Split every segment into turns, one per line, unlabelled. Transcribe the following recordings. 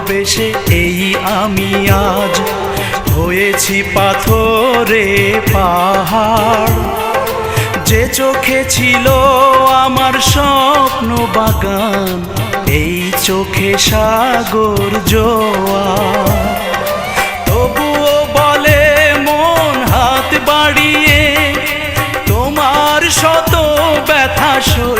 ভালোবেসে এই আমি আজ হয়েছি পাথরে পাহাড়। যে চোখে ছিল আমার স্বপ্ন বাগান, এই চোখে সাগর জোয়া তবুও বলে মন হাত বাড়িয়ে, তোমার শত ব্যথা যদি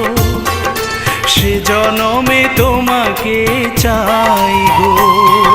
জনমে তোমাকে চাই গো।